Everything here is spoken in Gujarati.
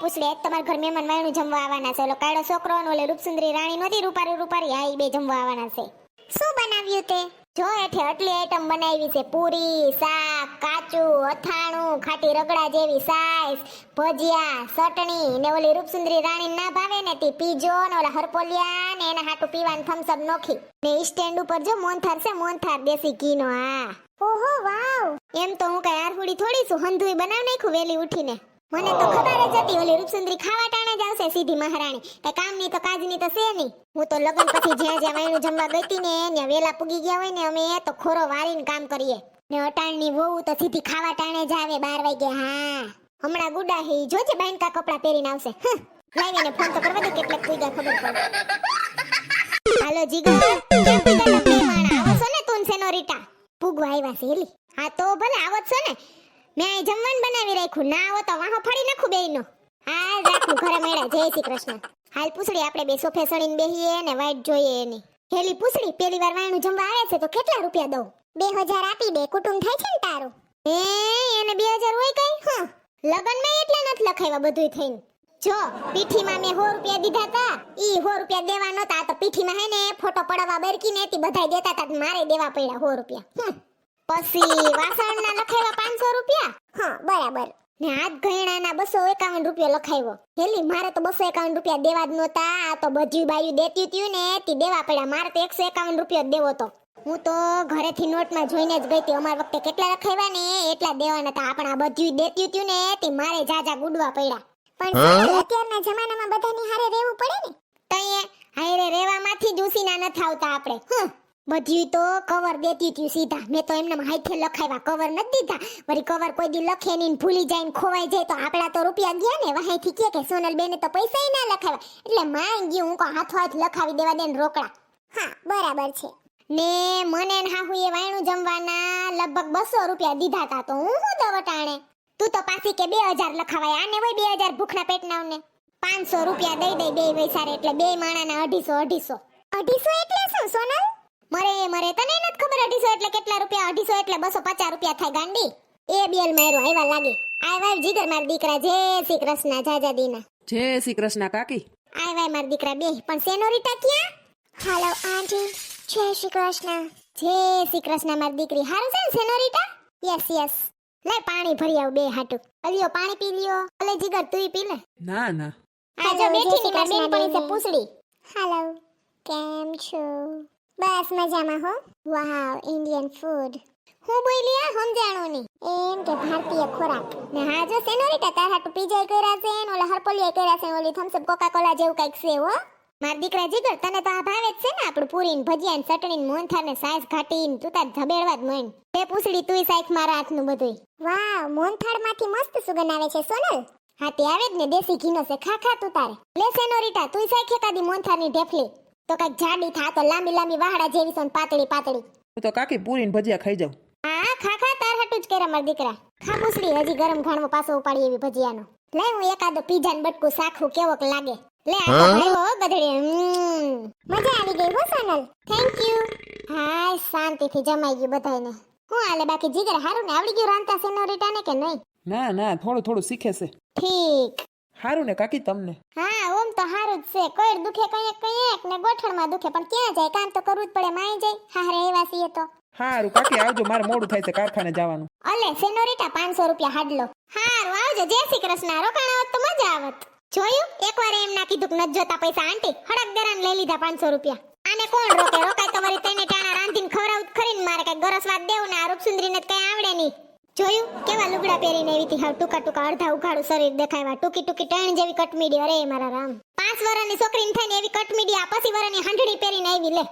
પૂછડે તમારા ઘર મહેમાન જમવા આવવાના છે. કાળો છોકરો ઓલે રૂપસુંદરી રાણી નહોતી રૂપારી રૂપારી હા બે જમવા આવવાના છે. શું બનાવ્યું તે? જો એઠે આટલી આઈટમ બનાવી છે, પૂરી, શાક, કાચું, અથાણું, ખાટી રગડા જેવી સાઈસ ભજીયા, ચટણી ને ઓલી રૂપસુંદરી રાણી ના ભાવે ને તે પીજો ને ઓલા હરપોલિયા ને એના હાટું પીવાનું થમ્સઅપ નોખી. ને સ્ટેન્ડ ઉપર જો મોનથાર છે મોનથાર દેશી ઘીનો, હા. ઓહો, વાવ. એમ તો હું કઈ આરહુડી થોડી છું, હંધુય બનાવ નાખ્યું વેલી ઉઠીને. મને તો ખબર જ હતી, ઓલી રૂપસુંદરી ખાવા ટાણે જ આવશે સીધી મહારાણી. કઈ કામની તો કાજની તો છે નહીં હું તો લગન પછી જ્યાં જ્યાં વાયણું જમવા ગઈ હતી ને ત્યાં વેલા પૂગી ગયા હોય ને અમે તો ખોરો વારીને કામ કરીએ. ને અટાણની વહુ તો સીધી ખાવા ટાણે જ આવે, બાર વાગે હા. હમણાં ગુડા હે જોજે બાઈનકા કપડા પહેરીને આવશે. લાવીને ફોન તો કરવા દે, કેટલાક પૂગ્યા ખબર પડે. હાલો જીગો, કેમ પૂગ્યા તમે માણા? આવો છો ને તું સેનોરિટા પૂગવા આવ્યા છે હા તો ભલે આવો જ છો ને મેં આ જમવાનું બનાવી રાખ્યું. ના આવો તો વાહો ફાડી નાખું બેયનો. હા રાખું, ઘરે મેળા જય શ્રી કૃષ્ણ. હાલ પૂછડી આપણે બે સોફે સડીને બેહીએ ને વાઈટ જોઈએ એની. હેલી પૂછડી પેલી વાર વાયણું જમવા આવે છે તો કેટલા રૂપિયા દઉં? બે હજાર આપી દે, કુટુંબ થાય છે ને તારું? એ એને બે હજાર હોય કઈ? હા. લગનમાં એટલા નથી લખાવ્યા બધું થઈને. જો, પીઠીમાં મેં સો રૂપિયા દીધા હતા, ઈ સો રૂપિયા દેવા નતા તો પીઠીમાં હે ને, ફોટો પડાવવા બરકી ને તી બધાય દેતા હતા, મારે દેવા પડ્યા સો રૂપિયા. હમ. પછી વાસણના લખાવ્યા પાંચસો રૂપિયા? હા બરાબર. ને હાથ ગયણાના બસો એકાવન રૂપિયા લખાવ્યો. હેલી મારે તો બસો એકાવન રૂપિયા દેવા જ નહોતા. આ તો બધું બાયું દેતી ત્યું ને તી દેવા પડ્યા. મારે તો એકસો એકાવન રૂપિયા દેવો તો હું તો ઘરેથી નોટમાં જોઈને જ ગઈ હતી. અમાર વખતે કેટલા લખાવ્યા ને એટલા દેવાના હતા. આપણે આ બધું દેતી ત્યું ને તે મારે જાજા ગુડવા પડ્યા. પણ અત્યારના જમાનામાં બધાની હારે રહેવું પડે ને? તઈએ હારે રહેવામાંથી જ ઉસીના નથી આવતા આપણે. હં બધું તો કવર દેતી હતી સીધા. મેં તો એમને હાથે લખાવ્યા કવર નથી દીધા. વળી કવર કોઈ દી લખે નહીં ભૂલી જાય ખોવાઈ જાય. તો આપણા તો રૂપિયા ગયા ને વહાઈથી કે કે સોનલ બેને તો પૈસા ના લખાવ્યા. એટલે માં ગયું હું કો હાથો હાથ લખાવી દેવા દે ને રોકડા. હા, બરાબર છે. ને મને હાહુએ વાયણું જમવાના લગભગ બસો રૂપિયા દીધા તા તો હું હું દવટાણે તું તો પાછી કે બે હજાર લખાવાય, આને હોય બે હજાર ભૂખના પેટનાવને. પાંચસો રૂપિયા દઈ દઈ બે વૈસારે એટલે બે માણાના અઢીસો અઢીસો. અઢીસો એટલે શું, સોનલ? મરે મરે તને નથી ખબર અઢીસો એટલે કેટલા રૂપિયા અઢીસો એટલે બસો પચાસ રૂપિયા થાય ગાંડી એ બેલ માર્યો આવ્યા લાગે આવ્યા જીગર માર દીકરા જય શ્રી કૃષ્ણ જાજા દીના જય શ્રી કૃષ્ણ કાકી આવ્યા માર દીકરા બે પણ સેનોરિટા ક્યાં હાલો આંટી જય શ્રી કૃષ્ણ જય શ્રી કૃષ્ણ માર દીકરી હારું છે ને સેનોરિટા યસ યસ લે પાણી ભરી આવ બે હાટુ અલિયો પાણી પી લ્યો અલે જીગર તુંય પી લે ના ના આ જો બેઠી નીકળા બેન પડી છે પૂછડી હાલો કેમ છો બસ મજામાં હો. વાવ ઇન્ડિયન ફૂડ હું બોલી આ સમજાણો ની એમ કે ભારતીય ખોરાક. ને હા જો સેનોરિટા તાર હાટુ પીઝા કર્યા છે ને ઓલા હરપોલિયા કર્યા છે ને ઓલી થમ્સ અપ કોકા કોલા જેવું કંઈક છે હો. માર દીકરા જીગર તને તો આ ભાવે જ છે ને આપણું પૂરી ને ભજીયા ને ચટણી ને મોહનથાળ ને સાઈઝ ઘાટી ને તું તાર ધબેડવા જ મોઈન તે પૂછડી તુંય સાઈક મારા હાથનું બધું વાવ મોહનથાળમાંથી મસ્ત સુગંધ આવે છે સોનલ. હા તે આવે જ ને દેશી ઘીનો છે. ખા ખા તું તારે. લે સેનોરિટા તુંય સાઈક એકાદી મોહનથાળની ઢેફલી. તો કંઈક જાડી થા તો લાંબી લાંબી વાહડા જેવી છે પાતળી પાતળી. હું તો કાકી પૂરી ને ભજીયા ખાઈ જાઉં. હા ખા ખા તાર હાટું જ કર્યા મારા દીકરા. ખા પૂછડી હજી ગરમ ઘાણવો પાછો ઉપાડી એવી ભજીયાનો. લે હું એકાદો પીઝા ને બટકું સાખું કેવોક લાગે. લે આ તો ભાઈઓ ગધડી. મજા આવી ગઈ હો સોનલ. થેન્ક યુ હાય શાંતિથી જમાઈ ગયું બધાયને. હું હાલે બાકી જીગર હારું ને? આવડી ગયું રાંધતા સેનોરિટા ને કે નહીં? ના ના થોડું થોડું શીખે છે. ઠીક. સારું ને કાકી તમને? હા ઓમ તો હારું જ છે. કોઈ દુખે કંઈક કંઈક ને ગોઠણમાં દુખે પણ ક્યાં જાય? કામ તો કરવું જ પડે માય જાય. હારે એવા છીએ તો. હારું કાકી આવજો મારે મોડું થાય છે કારખાને જવાનું. અલે સેનોરિટા પાંચસો રૂપિયા હાડલો. હારું આવજો. જય શ્રી કૃષ્ણ. રોકાણ આવત તો મજા આવત. જોયું? એકવાર એમ ના કીધું કે જોતા પૈસા આંટી? હડક ગરમ લઈ લીધા પાંચસો રૂપિયા. આને કોણ રોકે? રોકાય તમારી તેને ટાણા રાંધીને ખવડાવું ખરીને મારે કઈ ગરસવાદ દેવું ને આ રૂપસુંદરીને કઈ આવડે નહીં. જોયું? કેવા લુગડા પહેરીને આવી હતી? હાવ ટૂંકા ટૂંકા અડધા ઉઘાડું શરીર દેખાયવા ટૂંકી ટૂંકી ટાણ જેવી કટમીડી. અરે મારા રામ. પાંચ વર્ષની છોકરીને થઈને એવી કટમીડી, આ પછી વર્ષની હાંડણી પહેરીને આવી લે.